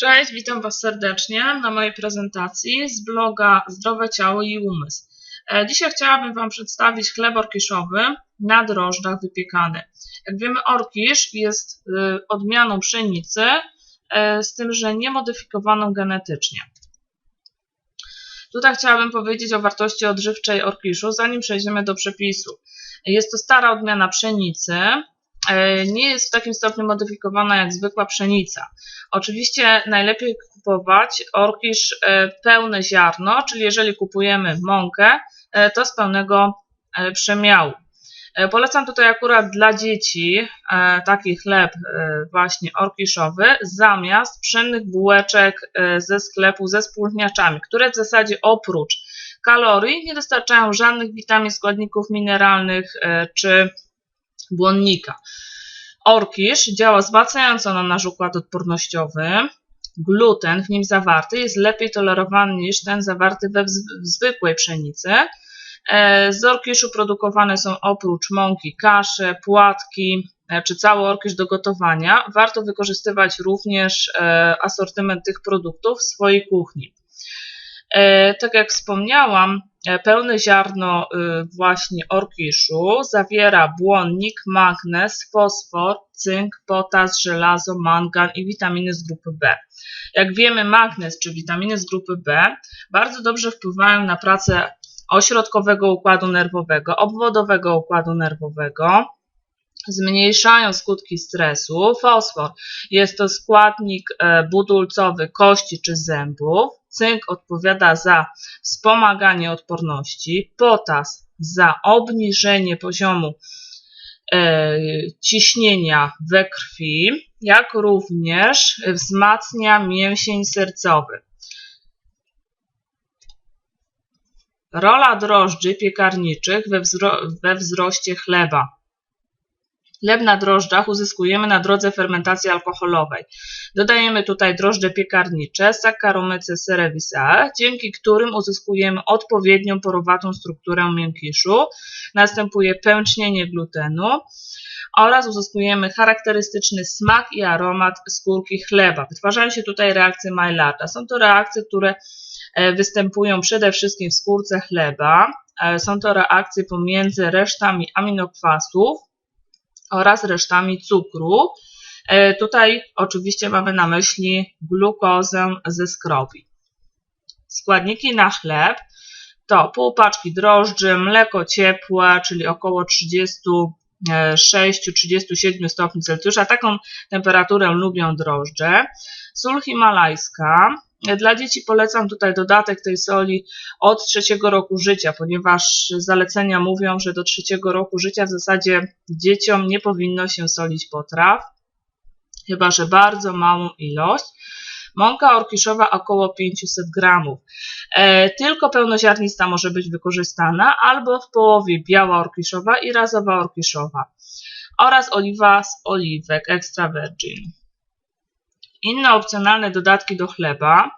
Cześć, witam Was serdecznie na mojej prezentacji z bloga Zdrowe Ciało i Umysł. E, Dzisiaj chciałabym Wam przedstawić chleb orkiszowy na drożdżach wypiekany. Jak wiemy, orkisz jest y, odmianą pszenicy, e, z tym, że niemodyfikowaną genetycznie. Tutaj chciałabym powiedzieć o wartości odżywczej orkiszu, zanim przejdziemy do przepisu. Jest to stara odmiana pszenicy, e, nie jest w takim stopniu modyfikowana jak zwykła pszenica. Oczywiście najlepiej kupować orkisz e, pełne ziarno, czyli jeżeli kupujemy mąkę, e, to z pełnego przemiału. Polecam tutaj akurat dla dzieci taki chleb właśnie orkiszowy zamiast pszennych bułeczek ze sklepu ze spółniaczami, które w zasadzie oprócz kalorii nie dostarczają żadnych witamin, składników mineralnych czy błonnika. Orkisz działa wzmacniająco na nasz układ odpornościowy. Gluten w nim zawarty jest lepiej tolerowany niż ten zawarty we zwykłej pszenicy. E, z orkiszu produkowane są oprócz mąki kasze, płatki e, czy cały orkisz do gotowania. Warto wykorzystywać również e, asortyment tych produktów w swojej kuchni. Tak jak wspomniałam, pełne ziarno właśnie orkiszu zawiera błonnik, magnez, fosfor, cynk, potas, żelazo, mangan i witaminy z grupy B. Jak wiemy, magnez czy witaminy z grupy B bardzo dobrze wpływają na pracę ośrodkowego układu nerwowego, obwodowego układu nerwowego, zmniejszają skutki stresu. Fosfor jest to składnik e, budulcowy kości czy zębów. Cynk odpowiada za wspomaganie odporności. Potas za obniżenie poziomu e, ciśnienia we krwi, jak również wzmacnia mięsień sercowy. Rola drożdży piekarniczych we, wzro we wzroście chleba. Chleb na drożdżach uzyskujemy na drodze fermentacji alkoholowej. Dodajemy tutaj drożdże piekarnicze, Saccharomyces cerevisiae, dzięki którym uzyskujemy odpowiednią porowatą strukturę miękiszu. Następuje pęcznienie glutenu oraz uzyskujemy charakterystyczny smak i aromat skórki chleba. Wytwarzają się tutaj reakcje Maillarda. Są to reakcje, które E, występują przede wszystkim w skórce chleba. E, są to reakcje pomiędzy resztami aminokwasów oraz resztami cukru. E, tutaj oczywiście mamy na myśli glukozę ze skrobi. Składniki na chleb to pół paczki drożdży, mleko ciepłe, czyli około 36-37 stopni Celsjusza. Taką temperaturę lubią drożdże. Sól himalajska, dla dzieci polecam tutaj dodatek tej soli od trzeciego roku życia, ponieważ zalecenia mówią, że do trzeciego roku życia w zasadzie dzieciom nie powinno się solić potraw, chyba że bardzo małą ilość. Mąka orkiszowa około 500 gramów. E, tylko pełnoziarnista może być wykorzystana, albo w połowie biała orkiszowa i razowa orkiszowa oraz oliwa z oliwek extra virgin. Inne opcjonalne dodatki do chleba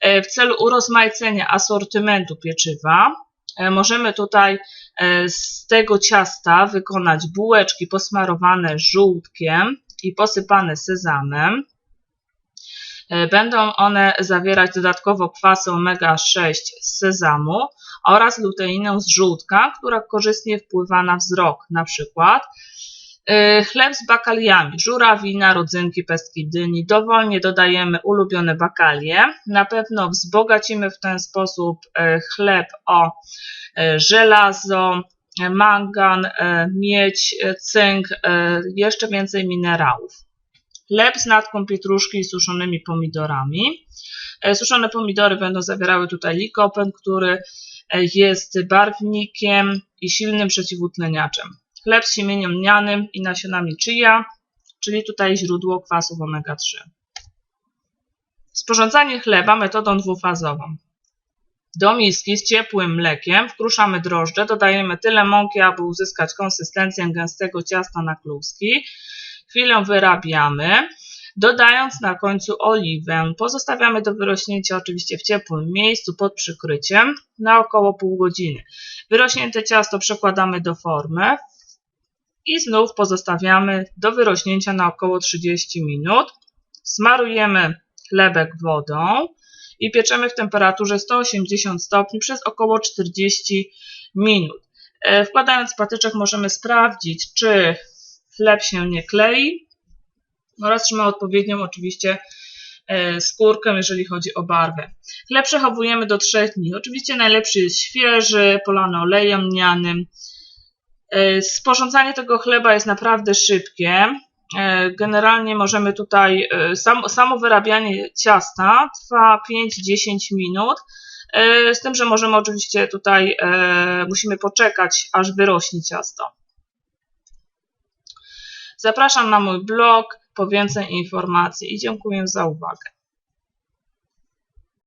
e, w celu urozmaicenia asortymentu pieczywa e, możemy tutaj e, z tego ciasta wykonać bułeczki posmarowane żółtkiem i posypane sezamem. Będą one zawierać dodatkowo kwasy omega-6 z sezamu oraz luteinę z żółtka, która korzystnie wpływa na wzrok, na przykład chleb z bakaliami, żurawina, rodzynki, pestki dyni. Dowolnie dodajemy ulubione bakalie. Na pewno wzbogacimy w ten sposób e, chleb o e, żelazo, mangan, miedź, cynk, jeszcze więcej minerałów. Chleb z natką pietruszki i suszonymi pomidorami. Suszone pomidory będą zawierały tutaj likopen, który jest barwnikiem i silnym przeciwutleniaczem chleb z siemieniem lnianym i nasionami chia, czyli tutaj źródło kwasów omega-3. Sporządzanie chleba metodą dwufazową. Do miski z ciepłym mlekiem wkruszamy drożdże, dodajemy tyle mąki, aby uzyskać konsystencję gęstego ciasta na kluski. Chwilę wyrabiamy, dodając na końcu oliwę. Pozostawiamy do wyrośnięcia oczywiście w ciepłym miejscu pod przykryciem na około pół godziny. Wyrośnięte ciasto przekładamy do formy i znów pozostawiamy do wyrośnięcia na około 30 minut. Smarujemy chlebek wodą i pieczemy w temperaturze 180 stopni przez około 40 minut. E, wkładając patyczek możemy sprawdzić, czy chleb się nie klei oraz czy ma odpowiednią oczywiście e, skórkę, jeżeli chodzi o barwę. Chleb przechowujemy do 3 dni. Oczywiście najlepszy jest świeży, polany olejem mnianym. E, sporządzanie tego chleba jest naprawdę szybkie. Generalnie możemy tutaj, samo wyrabianie ciasta trwa 5-10 minut, E, z tym, że możemy oczywiście tutaj, e, musimy poczekać, aż wyrośnie ciasto. Zapraszam na mój blog po więcej informacji i dziękuję za uwagę.